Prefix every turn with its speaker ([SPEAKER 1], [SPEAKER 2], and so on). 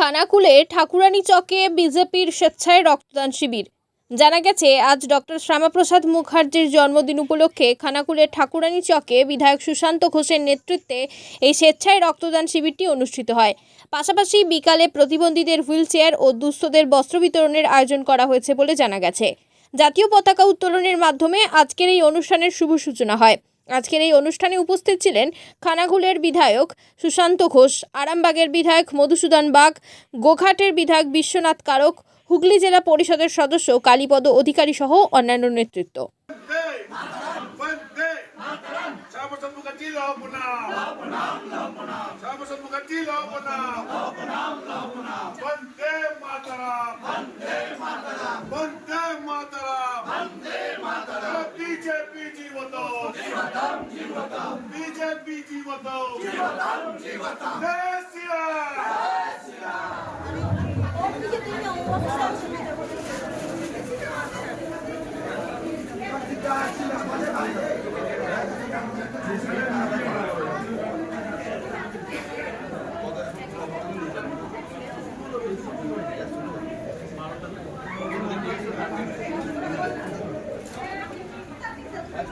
[SPEAKER 1] খানাকুলে ঠাকুরানী চকে বিজেপির স্বেচ্ছায় রক্তদান শিবির। জানা গেছে, আজ ডক্টর শ্যামাপ্রসাদ মুখার্জির জন্মদিন উপলক্ষে খানাকুলের ঠাকুরানী চকে বিধায়ক সুশান্ত ঘোষের নেতৃত্বে এই স্বেচ্ছায় রক্তদান শিবিরটি অনুষ্ঠিত হয়। পাশাপাশি বিকালে প্রতিবন্ধীদের হুইলচেয়ার ও দুস্থদের বস্ত্র বিতরণের আয়োজন করা হয়েছে বলে জানা গেছে। জাতীয় পতাকা উত্তোলনের মাধ্যমে আজকের এই অনুষ্ঠানের শুভ সূচনা হয়। আজকের এই অনুষ্ঠানে উপস্থিত ছিলেন খানাকুলের বিধায়ক সুশান্ত ঘোষ, আরামবাগের বিধায়ক মধুসূদন বাগ, গোঘাটের বিধায়ক বিশ্বনাথ কারক, হুগলি জেলা পরিষদের সদস্য কালীপদ অধিকারী সহ অন্যান্য নেতৃত্ব!
[SPEAKER 2] जीवतम जीवतम बीजेपी जीवतम जीवतम जीवतम जय Shri Ram